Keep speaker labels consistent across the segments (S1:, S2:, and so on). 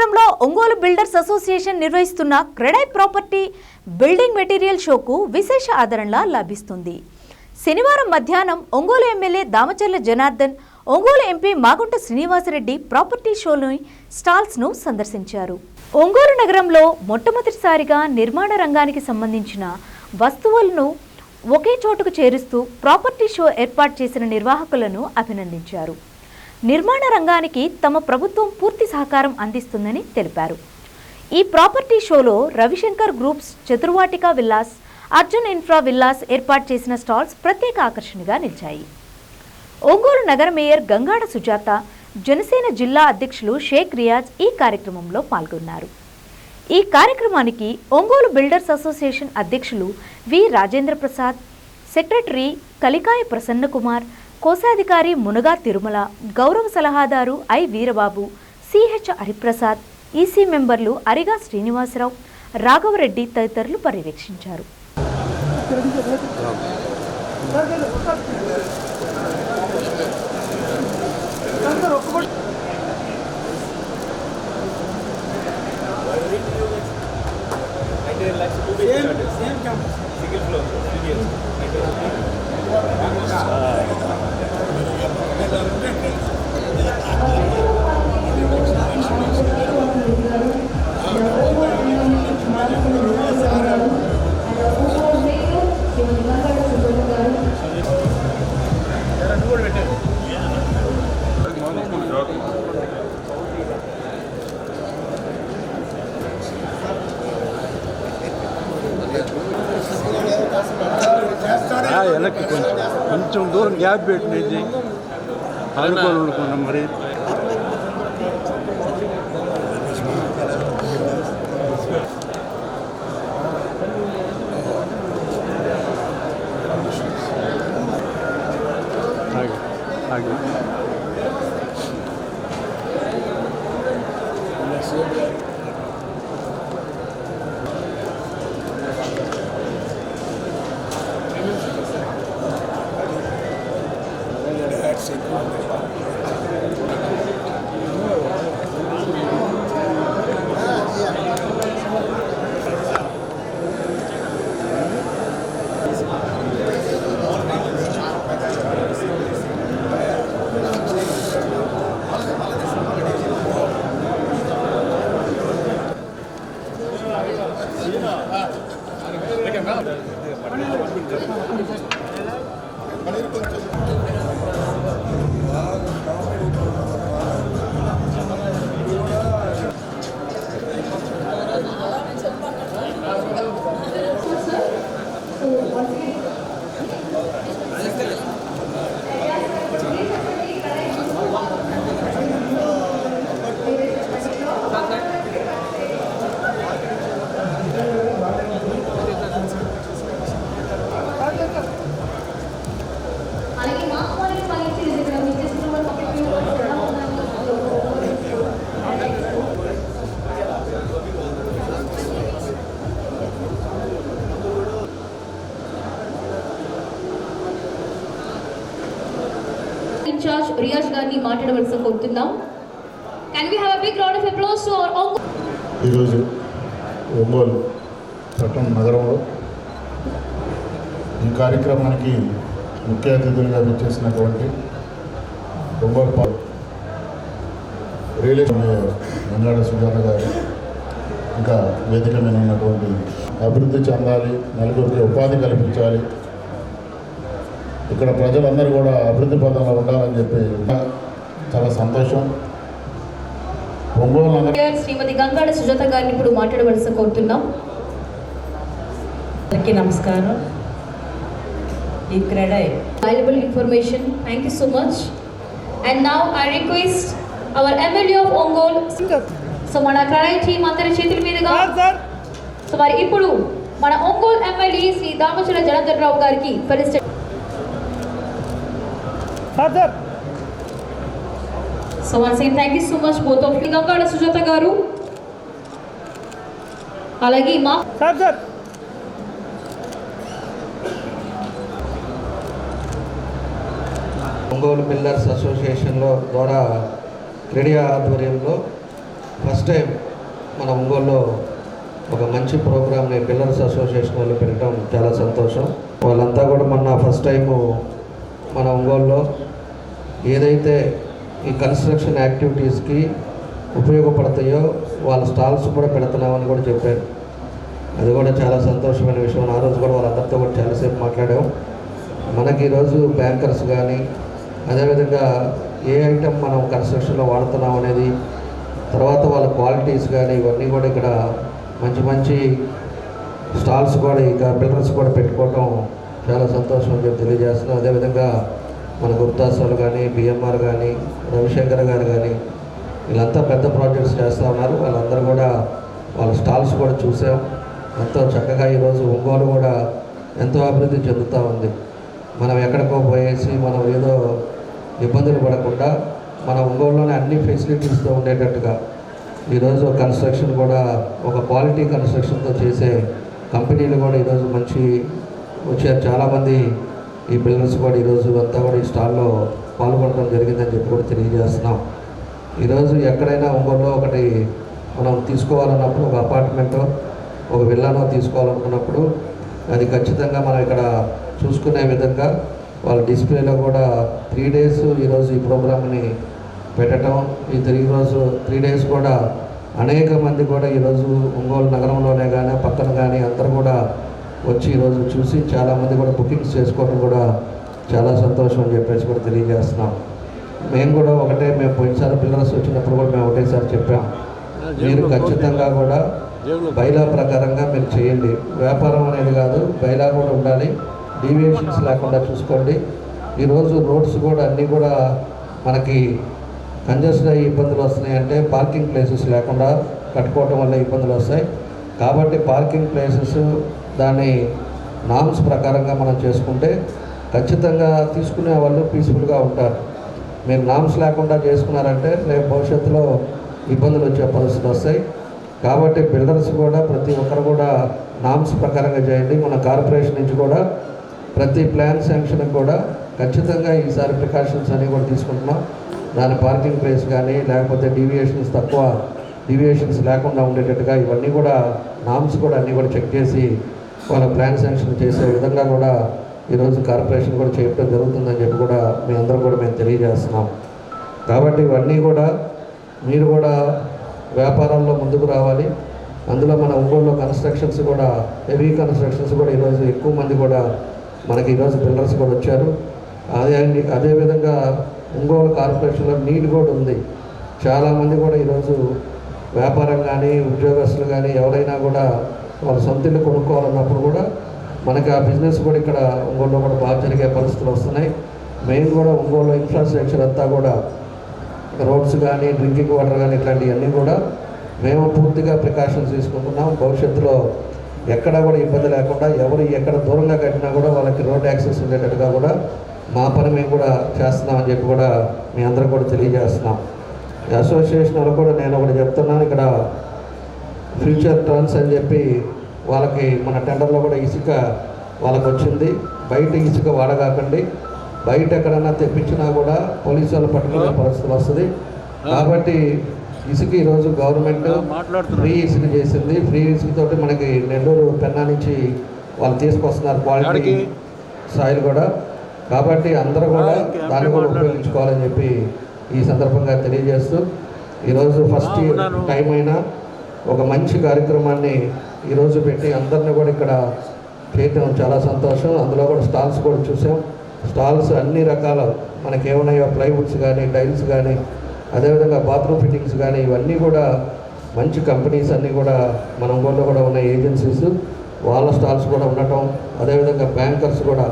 S1: నగరంలో Ongole builders association నిర్వహిస్తున్న CREDAI property building material షోకు విశేష ఆదరణ లభిస్తుంది. శనివారం మధ్యాహ్నం Ongole MLA Damacharla Janardhan Ongole MP Magunta Srinivasa Reddy property షోలోని స్టాల్స్ను సందర్శించారు. ఒంగోలు నగరంలో మొట్టమొదటిసారిగా నిర్మాణ రంగానికి సంబంధించిన వస్తువులను ఒకే చోటుకు చేరుస్తూ ప్రాపర్టీ షో ఏర్పాటు చేసిన నిర్వాహకులను అభినందించారు. నిర్మాణ రంగానికి తమ ప్రభుత్వం పూర్తి సహకారం అందిస్తుందని తెలిపారు. ఈ ప్రాపర్టీ షోలో Ravishankar groups Chaturvatika villas Arjun infra villas ఏర్పాటు చేసిన స్టాల్స్ ప్రత్యేక ఆకర్షణగా నిలిచాయి. ఒంగోలు నగర మేయర్ గంగాడ సుజాత జనసేన జిల్లా అధ్యక్షులు షేక్ రియాజ్ ఈ కార్యక్రమంలో పాల్గొన్నారు. ఈ కార్యక్రమానికి ఒంగోలు బిల్డర్స్ అసోసియేషన్ అధ్యక్షులు వి రాజేంద్ర ప్రసాద్ సెక్రటరీ కలికాయ ప్రసన్నకుమార్ కోశాధికారి మునగా తిరుమల గౌరవ సలహాదారు I Veerababu CH Hariprasad EC మెంబర్లు అరిగా శ్రీనివాసరావు రాఘవరెడ్డి తదితరులు పర్యవేక్షించారు.
S2: ఆ, కొంచెం దూరం గ్యాప్ పెట్టినది అనుకోని అనుకున్నాం మరి ఆగు, ఆగు.
S3: ఇన్ఛార్జ్ రియాజ్ గారిని మాట్లాడవలసి కోరుతున్నాం. Can we have a big round of applause to our
S4: ఈరోజు ఒంగోలు పట్టణ నగరంలో ఈ కార్యక్రమానికి ముఖ్య అతిథులుగా విచ్చేసినటువంటి Ongole Paul real estate Vengada Sujatha గారు ఇంకా వేదిక మీద ఉన్నటువంటి అభివృద్ధి చెందాలి నలుగురికి ఉపాధి కల్పించాలి ఇక్కడ ప్రజలందరూ కూడా అభివృద్ధి పదంలో ఉండాలని చెప్పి చాలా సంతోషం ఒంగోలు
S3: శ్రీమతి గంగాడ సుజాత గారిని ఇప్పుడు మాట్లాడవలసి కోరుతున్నాం
S5: అందరికీ నమస్కారం ఈ CREDAI
S3: valuable information. Thank you so much. And now I request our MLA of Ongol. So మన క్రడై టీం అందరి చేతుల మీదుగా సో మరి ఇప్పుడు మన ఒంగోలు ఎమ్మెల్యే శ్రీ దామచల జనార్దన్ రావు గారికి felicitate so one same thank you so much both of Gangada Sujatha గారు అలాగే మా
S6: ఒంగోలు బిల్డర్స్ అసోసియేషన్లో ద్వారా క్రెడియా ఆధ్వర్యంలో ఫస్ట్ టైం మన ఒంగోలులో ఒక మంచి ప్రోగ్రామ్ని పిల్లర్స్ అసోసియేషన్ వాళ్ళు పెట్టడం చాలా సంతోషం. వాళ్ళంతా కూడా మొన్న ఫస్ట్ టైము మన ఒంగోలులో ఏదైతే ఈ కన్స్ట్రక్షన్ యాక్టివిటీస్కి ఉపయోగపడతాయో వాళ్ళ స్టాల్స్ కూడా పెడుతున్నామని కూడా చెప్పారు. అది కూడా చాలా సంతోషమైన విషయం. ఆ రోజు కూడా వాళ్ళందరితో కూడా చాలాసేపు మాట్లాడాం. మనకి ఈరోజు బ్యాంకర్స్ కానీ అదేవిధంగా ఏ ఐటెం మనం కన్స్ట్రక్షన్లో వాడుతున్నాం అనేది తర్వాత వాళ్ళ క్వాలిటీస్ కానీ ఇవన్నీ కూడా ఇక్కడ మంచి మంచి స్టాల్స్ కూడా ఇక బిల్డర్స్ కూడా పెట్టుకోవటం చాలా సంతోషం అని చెప్పి తెలియజేస్తున్నాం. అదేవిధంగా మన గుప్తాసాలు కానీ బిఎంఆర్ కానీ రవిశంకర్ గారు కానీ వీళ్ళంతా పెద్ద ప్రాజెక్ట్స్ చేస్తూ ఉన్నారు. వాళ్ళందరూ కూడా వాళ్ళ స్టాల్స్ కూడా చూసాం. ఎంతో చక్కగా ఈరోజు ఒంగోలు కూడా ఎంతో అభివృద్ధి చెందుతూ ఉంది. మనం ఎక్కడికో పోయేసి మనం ఏదో ఇబ్బందులు పడకుండా మన ఒంగోలులోనే అన్ని ఫెసిలిటీస్తో ఉండేటట్టుగా ఈరోజు కన్స్ట్రక్షన్ కూడా ఒక క్వాలిటీ కన్స్ట్రక్షన్తో చేసే కంపెనీలు కూడా ఈరోజు మంచి వచ్చారు. చాలామంది ఈ బిల్డర్స్ కూడా ఈరోజు అంతా కూడా ఈ స్టాల్లో పాల్గొనడం జరిగిందని చెప్పి కూడా తెలియజేస్తున్నాం. ఈరోజు ఎక్కడైనా ఒంగోలులో ఒకటి మనం తీసుకోవాలన్నప్పుడు ఒక అపార్ట్మెంటో ఒక విల్లానో తీసుకోవాలనుకున్నప్పుడు అది ఖచ్చితంగా మనం ఇక్కడ చూసుకునే విధంగా వాళ్ళ డిస్ప్లేలో కూడా త్రీ డేస్ ఈరోజు ఈ ప్రోగ్రామ్ని పెట్టడం ఈ త్రీ రోజు త్రీ డేస్ కూడా అనేక మంది కూడా ఈరోజు ఒంగోలు నగరంలోనే కానీ పక్కన కానీ అందరూ కూడా వచ్చి ఈరోజు చూసి చాలామంది కూడా బుకింగ్స్ చేసుకోవడం కూడా చాలా సంతోషం అని చెప్పేసి కూడా తెలియజేస్తున్నాం. మేము కూడా ఒకటే మేము పోయినసారి పిల్లర్స్ వచ్చినప్పుడు కూడా మేము ఒకటేసారి చెప్పాం. మీరు ఖచ్చితంగా కూడా బైలా ప్రకారంగా మీరు చేయండి. వ్యాపారం అనేది కాదు బైలా కూడా ఉండాలి. డీవియేషన్స్ లేకుండా చూసుకోండి. ఈరోజు రోడ్స్ కూడా అన్నీ కూడా మనకి కంజెస్ట్ అయ్యి ఇబ్బందులు వస్తున్నాయంటే పార్కింగ్ ప్లేసెస్ లేకుండా కట్టుకోవటం వల్ల ఇబ్బందులు వస్తాయి. కాబట్టి పార్కింగ్ ప్లేసెస్ దాన్ని నామ్స్ ప్రకారంగా మనం చేసుకుంటే ఖచ్చితంగా తీసుకునే వాళ్ళు పీస్ఫుల్గా ఉంటారు. మీరు నామ్స్ లేకుండా చేసుకున్నారంటే రేపు భవిష్యత్తులో ఇబ్బందులు వచ్చే పరిస్థితులు వస్తాయి. కాబట్టి బిల్డర్స్ కూడా ప్రతి ఒక్కరు కూడా నామ్స్ ప్రకారంగా చేయండి. మన కార్పొరేషన్ నుంచి కూడా ప్రతి ప్లాన్ శాంక్షన్ కూడా ఖచ్చితంగా ఈసారి ప్రికాషన్స్ అన్నీ కూడా తీసుకుంటున్నాం. దాని పార్కింగ్ ప్లేస్ కానీ లేకపోతే డీవియేషన్స్ తక్కువ డీవియేషన్స్ లేకుండా ఉండేటట్టుగా ఇవన్నీ కూడా నామ్స్ కూడా అన్నీ కూడా చెక్ చేసి వాళ్ళ ప్లాన్ శాంక్షన్ చేసే విధంగా కూడా ఈరోజు కార్పొరేషన్ కూడా చేయడం జరుగుతుందని చెప్పి కూడా మీ అందరూ కూడా మేము తెలియజేస్తున్నాం. కాబట్టి ఇవన్నీ కూడా మీరు కూడా వ్యాపారంలో ముందుకు రావాలి. అందులో మన ఒంగోలులో కన్స్ట్రక్షన్స్ కూడా హెవీ కన్స్ట్రక్షన్స్ కూడా ఈరోజు ఎక్కువ మంది కూడా మనకి ఈరోజు బిల్డర్స్ కూడా వచ్చారు. అదే అదేవిధంగా ఒంగోలు కార్పొరేషన్లో నీట్ కూడా ఉంది. చాలామంది కూడా ఈరోజు వ్యాపారం కానీ ఉద్యోగస్తులు కానీ ఎవరైనా కూడా వాళ్ళ సొంత ఇల్లు కొనుక్కోవాలన్నప్పుడు కూడా మనకి ఆ బిజినెస్ కూడా ఇక్కడ ఒంగోలులో కూడా బాగా జరిగే పరిస్థితులు వస్తున్నాయి. మెయిన్ కూడా ఒంగోలు ఇన్ఫ్రాస్ట్రక్చర్ అంతా కూడా రోడ్స్ కానీ డ్రింకింగ్ వాటర్ కానీ ఇట్లాంటివన్నీ కూడా మేము పూర్తిగా ప్రికాషన్స్ తీసుకుంటున్నాం. భవిష్యత్తులో ఎక్కడ కూడా ఇబ్బంది లేకుండా ఎవరు ఎక్కడ దూరంగా కట్టినా కూడా వాళ్ళకి రోడ్ యాక్సెస్ ఉండేటట్టుగా కూడా మా పని మేము కూడా చేస్తున్నామని చెప్పి కూడా మీ అందరూ కూడా తెలియజేస్తున్నాం. అసోసియేషన్ వాళ్ళు కూడా నేను ఒకటి చెప్తున్నాను. ఇక్కడ ఫ్యూచర్ టర్న్స్ అని చెప్పి వాళ్ళకి మన టెండర్లో కూడా ఇసుక వాళ్ళకి వచ్చింది. బయట ఇసుక వాడగాకండి. బయట ఎక్కడన్నా తెప్పించినా కూడా పోలీసు వాళ్ళు పట్టుకునే పరిస్థితి వస్తుంది. కాబట్టి ఇసుక ఈరోజు గవర్నమెంట్ ఫ్రీ ఇసుక చేసింది. ఫ్రీ ఇసుక తోటి మనకి నెల్లూరు పెన్నా నుంచి వాళ్ళు తీసుకొస్తున్నారు క్వాలిటీ సాయిల్ కూడా. కాబట్టి అందరూ కూడా దాన్ని కూడా ఉపయోగించుకోవాలని చెప్పి ఈ సందర్భంగా తెలియజేస్తూ ఈరోజు ఫస్ట్ టైం అయినా ఒక మంచి కార్యక్రమాన్ని ఈరోజు పెట్టి అందరిని కూడా ఇక్కడ చేయటం చాలా సంతోషం. అందులో కూడా స్టాల్స్ కూడా చూసాం. స్టాల్స్ అన్ని రకాల మనకి ఏమున్నాయో ప్లైవుడ్స్ కానీ టైల్స్ కానీ అదేవిధంగా బాత్రూమ్ ఫిట్టింగ్స్ కానీ ఇవన్నీ కూడా మంచి కంపెనీస్ అన్నీ కూడా మన ఊళ్ళో కూడా ఉన్న ఏజెన్సీస్ వాళ్ళ స్టాల్స్ కూడా ఉండటం. అదేవిధంగా బ్యాంకర్స్ కూడా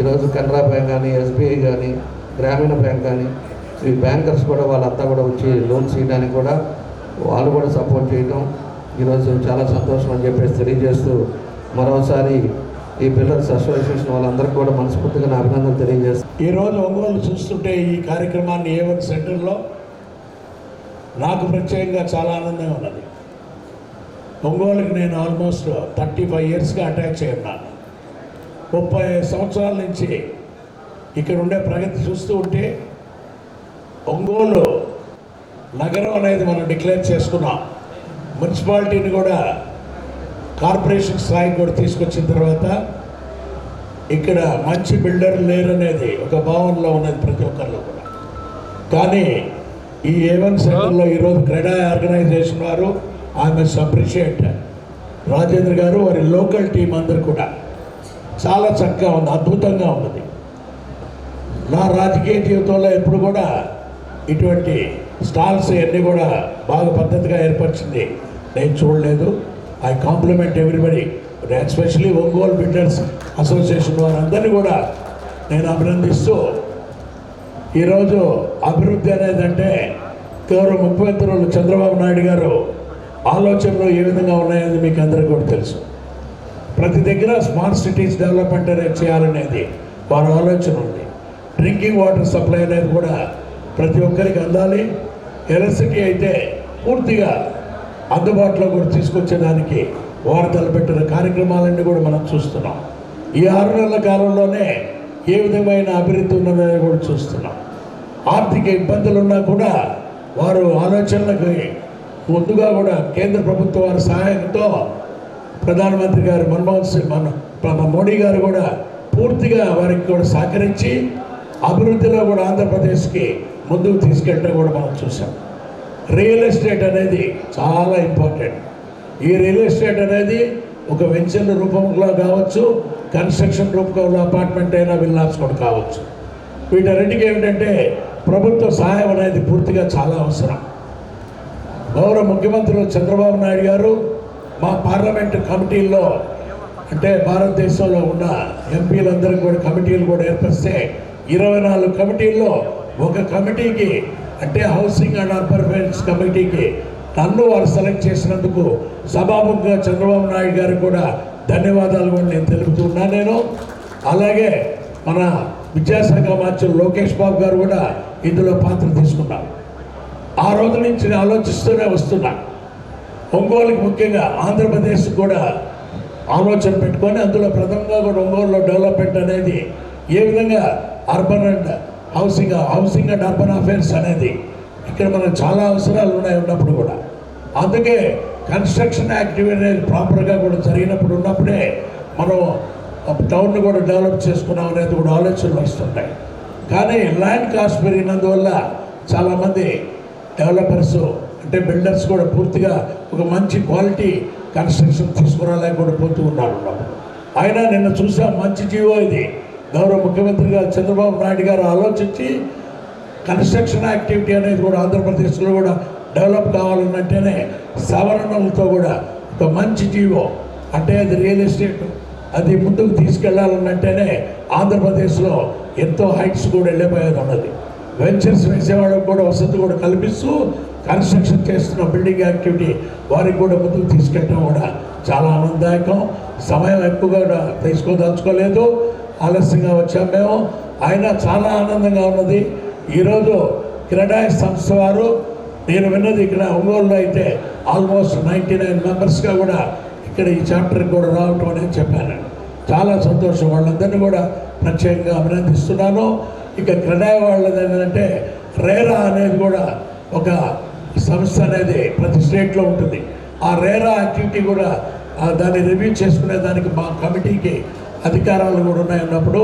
S6: ఈరోజు కెనరా బ్యాంక్ కానీ ఎస్బీఐ కానీ గ్రామీణ బ్యాంక్ కానీ ఈ బ్యాంకర్స్ కూడా వాళ్ళంతా కూడా వచ్చి లోన్స్ ఇవ్వడానికి కూడా వాళ్ళు కూడా సపోర్ట్ చేయటం. ఈరోజు చాలా సంతోషం అని చెప్పేసి తెలియజేస్తూ మరోసారి ఈ పిల్లర్స్ అసోసియేషన్ వాళ్ళందరికీ కూడా మనస్ఫూర్తిగా నా అభినందనలు తెలియజేస్తాను
S7: ఈరోజు ఒంగోలు చూస్తుంటే ఈ కార్యక్రమాన్ని ఏ వన్ సెంటర్లో నాకు ప్రత్యేకంగా చాలా ఆనందంగా ఉన్నది. ఒంగోలుకి నేను ఆల్మోస్ట్ థర్టీ ఫైవ్ ఇయర్స్గా అటాచ్ అయి ఉన్నాను. ముప్పై సంవత్సరాల నుంచి ఇక్కడ ఉండే ప్రగతి చూస్తూ ఉంటే ఒంగోలు నగరం అనేది మనం డిక్లేర్ చేసుకున్నాం. మున్సిపాలిటీని కూడా కార్పొరేషన్ స్థాయికి కూడా తీసుకొచ్చిన తర్వాత ఇక్కడ మంచి బిల్డర్ లేరనేది ఒక భావనలో ఉన్నది ప్రతి ఒక్కరిలో కూడా. కానీ ఈ ఏవన్ సెంటర్లో ఈరోజు క్రీడా ఆర్గనైజేషన్ వారు ఐ మస్ట్ అప్రిషియేట్ రాజేంద్ర గారు వారి లోకల్ టీం అందరు కూడా. చాలా చక్కగా ఉంది అద్భుతంగా ఉన్నది. నా రాజకీయ జీవితంలో ఎప్పుడు కూడా ఇటువంటి స్టాల్స్ అన్నీ కూడా బాగా పద్ధతిగా ఏర్పరిచింది. నేను చూడలేదు. I compliment everybody. Especially Ongole builders association వారందరినీ కూడా నేను అభినందిస్తూ ఈరోజు అభివృద్ధి అనేది అంటే కేవలం ముఖ్యమంత్రులు చంద్రబాబు నాయుడు గారు ఆలోచనలు ఏ విధంగా ఉన్నాయని మీకు అందరికీ కూడా తెలుసు. ప్రతి దగ్గర స్మార్ట్ సిటీస్ డెవలప్మెంట్ అనేది చేయాలనేది వారి ఆలోచన ఉంది. డ్రింకింగ్ వాటర్ సప్లై అనేది కూడా ప్రతి ఒక్కరికి అందాలి. ఎలక్ట్రిసిటీ అయితే పూర్తిగా అందుబాటులో కూడా తీసుకొచ్చేదానికి వారు తలపెట్టిన కార్యక్రమాలన్నీ కూడా మనం చూస్తున్నాం. ఈ ఆరు నెలల కాలంలోనే ఏ విధమైన అభివృద్ధి ఉన్నదని కూడా చూస్తున్నాం. ఆర్థిక ఇబ్బందులు ఉన్నా కూడా వారు ఆలోచనలకు ముందుగా కూడా కేంద్ర ప్రభుత్వం వారి సహాయంతో ప్రధానమంత్రి గారు మన్మోహన్ సింగ్ మన మన మోడీ గారు కూడా పూర్తిగా వారికి కూడా సహకరించి అభివృద్ధిలో కూడా ఆంధ్రప్రదేశ్కి ముందుకు తీసుకెళ్ళడం కూడా మనం చూసాం. రియల్ ఎస్టేట్ అనేది చాలా ఇంపార్టెంట్. ఈ రియల్ ఎస్టేట్ అనేది ఒక వెంచర్ రూపంలో కావచ్చు కన్స్ట్రక్షన్ రూపంలో అపార్ట్మెంట్ అయినా విల్లాస్ కూడా కావచ్చు. వీటన్నిటికీ ఏమిటంటే ప్రభుత్వ సహాయం అనేది పూర్తిగా చాలా అవసరం. గౌరవ ముఖ్యమంత్రులు చంద్రబాబు నాయుడు గారు మా పార్లమెంటు కమిటీల్లో అంటే భారతదేశంలో ఉన్న ఎంపీలందరికీ కూడా కమిటీలు కూడా ఏర్పరిస్తే ఇరవై నాలుగు కమిటీల్లో ఒక కమిటీకి అంటే హౌసింగ్ అండ్ అర్బన్ అఫైర్స్ కమిటీకి నన్ను వారు సెలెక్ట్ చేసినందుకు సభాముఖంగా చంద్రబాబు నాయుడు గారికి కూడా ధన్యవాదాలు కూడా నేను తెలుపుతున్నా నేను. అలాగే మన విద్యాశాఖ మంత్రులు లోకేష్ బాబు గారు కూడా ఇందులో పాత్ర తీసుకున్నారు. ఆ రోజు నుంచి నేను ఆలోచిస్తూనే వస్తున్నా. ఒంగోలుకి ముఖ్యంగా ఆంధ్రప్రదేశ్ కూడా ఆలోచన పెట్టుకొని అందులో ప్రథమంగా కూడా ఒంగోలులో డెవలప్మెంట్ అనేది ఏ విధంగా urban and housing housing and urban affairs అనేది ఇక్కడ మనకు చాలా అవసరాలు ఉన్నాయి ఉన్నప్పుడు కూడా. అందుకే కన్స్ట్రక్షన్ యాక్టివిటీ అనేది ప్రాపర్గా కూడా జరిగినప్పుడు ఉన్నప్పుడే మనం టౌన్ కూడా డెవలప్ చేసుకున్నాం అనేది కూడా ఆలోచనలు వస్తుంటాయి. కానీ ల్యాండ్ కాస్ట్ పెరిగినందువల్ల చాలామంది డెవలపర్స్ అంటే బిల్డర్స్ కూడా పూర్తిగా ఒక మంచి క్వాలిటీ కన్స్ట్రక్షన్ తీసుకురాలేకుండా పోతూ ఉన్నారు. అయినా నిన్న చూసాం మంచి జీవో ఇది. గౌరవ ముఖ్యమంత్రి గారు చంద్రబాబు నాయుడు గారు ఆలోచించి కన్స్ట్రక్షన్ యాక్టివిటీ అనేది కూడా ఆంధ్రప్రదేశ్లో కూడా డెవలప్ కావాలన్నంటేనే సవరణలతో కూడా ఒక మంచి జీవో అంటే అది రియల్ ఎస్టేట్ అది ముందుకు తీసుకెళ్ళాలనంటేనే ఆంధ్రప్రదేశ్లో ఎంతో హైట్స్ కూడా వెళ్ళిపోయేది ఉన్నది. వెంచర్స్ వేసేవాళ్ళకు కూడా వసతి కూడా కల్పిస్తూ కన్స్ట్రక్షన్ చేస్తున్న బిల్డింగ్ యాక్టివిటీ వారికి కూడా ముందుకు తీసుకెళ్ళడం కూడా చాలా ఆనందదాయకం. సమయం ఎక్కువగా తీసుకోదలుచుకోలేదు. ఆలస్యంగా వచ్చాం మేము. ఆయన చాలా ఆనందంగా ఉన్నది. ఈరోజు క్రెడాయ్ సంస్థ వారు నేను విన్నది ఇక్కడ ఒంగోలులో అయితే ఆల్మోస్ట్ నైంటీ నైన్ మెంబర్స్గా కూడా ఇక్కడ ఈ చాప్టర్కి కూడా రావటం అనేది చెప్పాను. చాలా సంతోషం. వాళ్ళందరినీ కూడా ప్రత్యేకంగా అభినందిస్తున్నాను. ఇక క్రెడాయ్ వాళ్ళది ఏంటంటే రేరా అనేది కూడా ఒక సంస్థ అనేది ప్రతి స్టేట్లో ఉంటుంది. ఆ రేరా యాక్టివిటీ కూడా దాన్ని రివ్యూ చేసుకునే దానికి మా కమిటీకి అధికారాలు కూడా ఉన్నాయన్నప్పుడు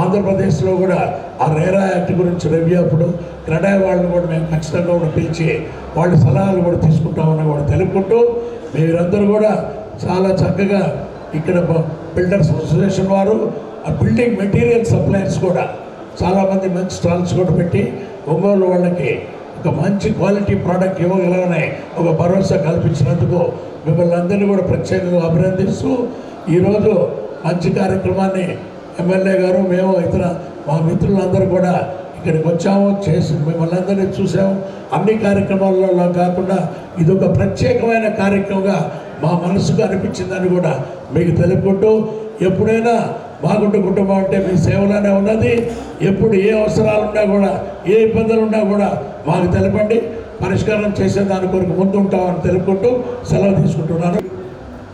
S7: ఆంధ్రప్రదేశ్లో కూడా ఆ రేరా యాక్ట్ గురించి రెవ్యూ అప్పుడు క్రెడాయ్ వాళ్ళని కూడా మేము ఖచ్చితంగా కూడా పిలిచి వాళ్ళ సలహాలు కూడా తీసుకుంటామని కూడా తెలుపుకుంటూ మీరందరూ కూడా చాలా చక్కగా ఇక్కడ బిల్డర్స్ అసోసియేషన్ వారు ఆ బిల్డింగ్ మెటీరియల్ సప్లైర్స్ కూడా చాలామంది మంచి స్టాల్స్ కూడా పెట్టి ఒంగోలు వాళ్ళకి ఒక మంచి క్వాలిటీ ప్రోడక్ట్ ఇవ్వగలగనే ఒక భరోసా కల్పించినందుకు మిమ్మల్ని అందరినీ కూడా ప్రత్యేకంగా అభినందిస్తూ ఈరోజు మంచి కార్యక్రమాన్ని ఎమ్మెల్యే గారు మేము ఇతర మా మిత్రులందరూ కూడా ఇక్కడికి వచ్చాము చేసి మిమ్మల్ని అందరినీ చూసాము. అన్ని కార్యక్రమాలలో కాకుండా ఇది ఒక ప్రత్యేకమైన కార్యక్రమంగా మా మనసుకు అనిపించిందని కూడా మీకు తెలుపుకుంటూ ఎప్పుడైనా మాగుంట కుటుంబం అంటే మీ సేవలోనే ఉన్నది. ఎప్పుడు ఏ అవసరాలు ఉన్నా కూడా ఏ ఇబ్బందులు ఉన్నా కూడా మాకు తెలపండి. పరిష్కారం చేసే దాని కొరకు ముందు ఉంటామని తెలుపుకుంటూ సెలవు తీసుకుంటున్నాను.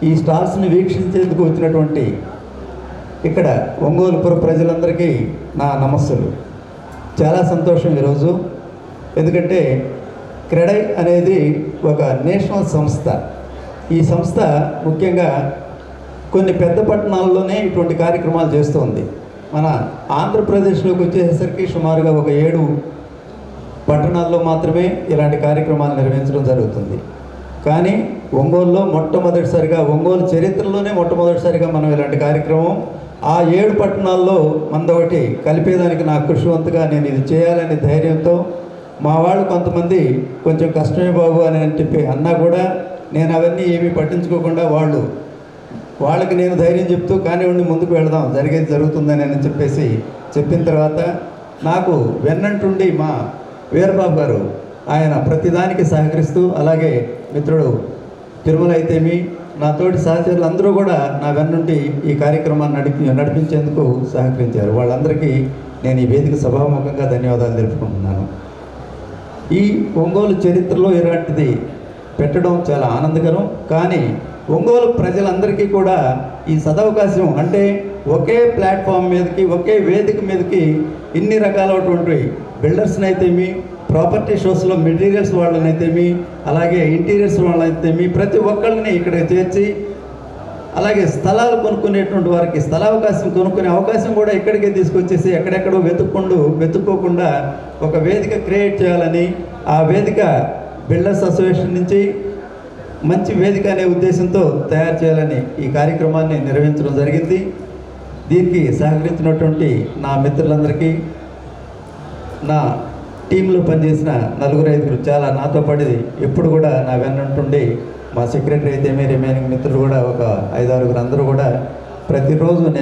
S8: ఈ స్టాల్స్ని వీక్షించేందుకు వచ్చినటువంటి ఇక్కడ ఒంగోలుపుర ప్రజలందరికీ నా నమస్సులు. చాలా సంతోషం ఈరోజు. ఎందుకంటే క్రెడై అనేది ఒక నేషనల్ సంస్థ. ఈ సంస్థ ముఖ్యంగా కొన్ని పెద్ద పట్టణాల్లోనే ఇటువంటి కార్యక్రమాలు చేస్తుంది మన ఆంధ్రప్రదేశ్లోకి వచ్చేసరికి సుమారుగా ఒక ఏడు పట్టణాల్లో మాత్రమే ఇలాంటి కార్యక్రమాలు నిర్వహించడం జరుగుతుంది. కానీ ఒంగోలులో మొట్టమొదటిసారిగా ఒంగోలు చరిత్రలోనే మొట్టమొదటిసారిగా మనం ఇలాంటి కార్యక్రమం ఆ ఏడు పట్టణాల్లో మందొకటి కలిపేదానికి నాకు కృషివంతుగా నేను ఇది చేయాలనే ధైర్యంతో మా వాళ్ళు కొంతమంది కొంచెం కష్టమే బాబు అని అని చెప్పి అన్నా కూడా నేను అవన్నీ ఏమీ పట్టించుకోకుండా వాళ్ళు వాళ్ళకి నేను ధైర్యం చెప్తూ కానివ్వండి ముందుకు వెళదాం జరిగేది జరుగుతుందని అని చెప్పేసి చెప్పిన తర్వాత నాకు వెన్నంటుండి మా వీరబాబు గారు ఆయన ప్రతిదానికి సహకరిస్తూ అలాగే మిత్రుడు తిరుమల అయితేమి నా తోటి సహచరులు అందరూ కూడా నా వెన్నుండి ఈ కార్యక్రమాన్ని నడిపి నడిపించేందుకు సహకరించారు. వాళ్ళందరికీ నేను ఈ వేదిక సభాముఖంగా ధన్యవాదాలు తెలుపుకుంటున్నాను. ఈ ఒంగోలు చరిత్రలో ఇలాంటిది పెట్టడం చాలా ఆనందకరం. కానీ ఒంగోలు ప్రజలందరికీ కూడా ఈ సదవకాశం అంటే ఒకే ప్లాట్ఫామ్ మీదకి ఒకే వేదిక మీదకి ఇన్ని రకాలైనటువంటి బిల్డర్స్ని అయితేమి ప్రాపర్టీ షోస్లో మెటీరియల్స్ వాళ్ళనైతేమి అలాగే ఇంటీరియర్స్ వాళ్ళనైతేమి ప్రతి ఒక్కళ్ళని ఇక్కడ చేర్చి అలాగే స్థలాలు కొనుక్కునేటువంటి వారికి స్థలావకాశం కొనుక్కునే అవకాశం కూడా ఇక్కడికే తీసుకొచ్చేసి ఎక్కడెక్కడో వెతుక్కుంటూ వెతుక్కోకుండా ఒక వేదిక క్రియేట్ చేయాలని ఆ వేదిక బిల్డర్స్ అసోసియేషన్ నుంచి మంచి వేదిక అనే ఉద్దేశంతో తయారు చేయాలని ఈ కార్యక్రమాన్ని నిర్వహించడం జరిగింది. దీనికి సహకరించినటువంటి నా మిత్రులందరికీ నా టీంలో పనిచేసిన నలుగురు ఐదుగురు చాలా నాతో పడేది ఎప్పుడు కూడా నా వెన్నంటుండి మా సెక్రటరీ అయితే రిమైనింగ్ మిత్రులు కూడా ఒక ఐదారుగురు అందరూ కూడా ప్రతిరోజు నేను